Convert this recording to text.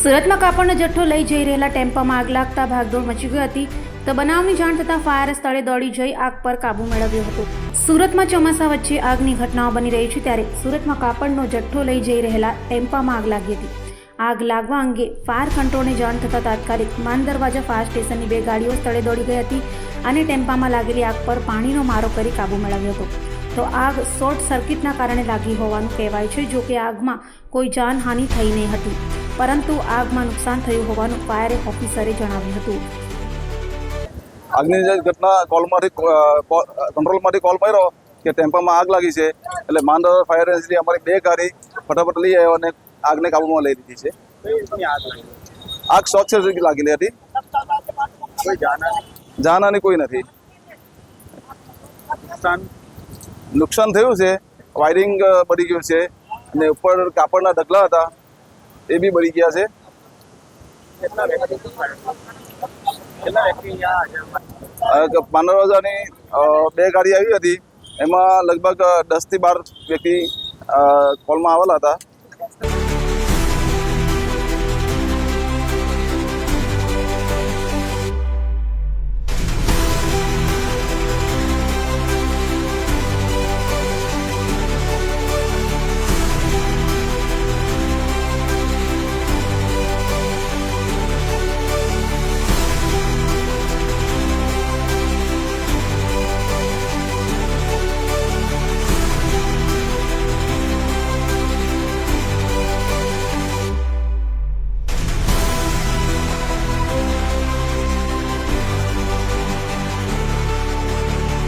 સુરતમાં કાપડનો જથ્થો લઈ જઈ રહેલા ટેમ્પામાં આગ લાગતા ભાગદોડ મચી ગઈ હતી. તો બનાવની જાણ થતાં ફાયર સ્થળે દોડી જઈ આગ પર કાબુ મેળવ્યો હતો. સુરતમાં ચોમાસા વચ્ચે આગની ઘટનાઓ બની રહી છે ત્યારે સુરતમાં કાપડનો જથ્થો લઈ જઈ રહેલા ટેમ્પામાં આગ લાગી હતી. આગ લાગવા અંગે ફાયર કંટ્રોલને જાણ થતાં તાત્કાલિક માન દરવાજા ફાયર સ્ટેશનની બે ગાડીઓ સ્થળે દોડી ગઈ હતી અને ટેમ્પામાં લાગેલી આગ પર પાણીનો મારો કરી કાબુ મેળવ્યો હતો. તો આગ શોર્ટ સર્કિટના કારણે લાગી હોવાનું કહેવાય છે જો કે આગમાં કોઈ જાનહાનિ થઈ નહીં હતી. પરંતુ આગમાં નુકસાન થયું હોવાનું ફાયર ઓફિસરે જણાવ્યું હતું. આગની જે ઘટના કોલમાંથી કંટ્રોલમાંથી કોલ કર્યો કે ટેમ્પામાં આગ લાગી છે એટલે માંડર ફાયર એજન્સી અમારી બે ગાડી ફટાફટ લઈ આવ્યો અને આગને કાબૂમાં લઈ લીધી છે. આગ શોર્ટ સર્કિટ લાગેલી હતી. જાનહાની કોઈ નથી. નુકસાન? નુકસાન થયું છે. વાયરિંગ બળી ગયું છે. અને ઉપર કાપડના ઢગલા હતા. એ બી બળી ગયા છે. માંડરવાજાની બે ગાડી આવી હતી. એમાં લગભગ દસથી બાર વ્યક્તિ કોલમાં આવેલા હતા.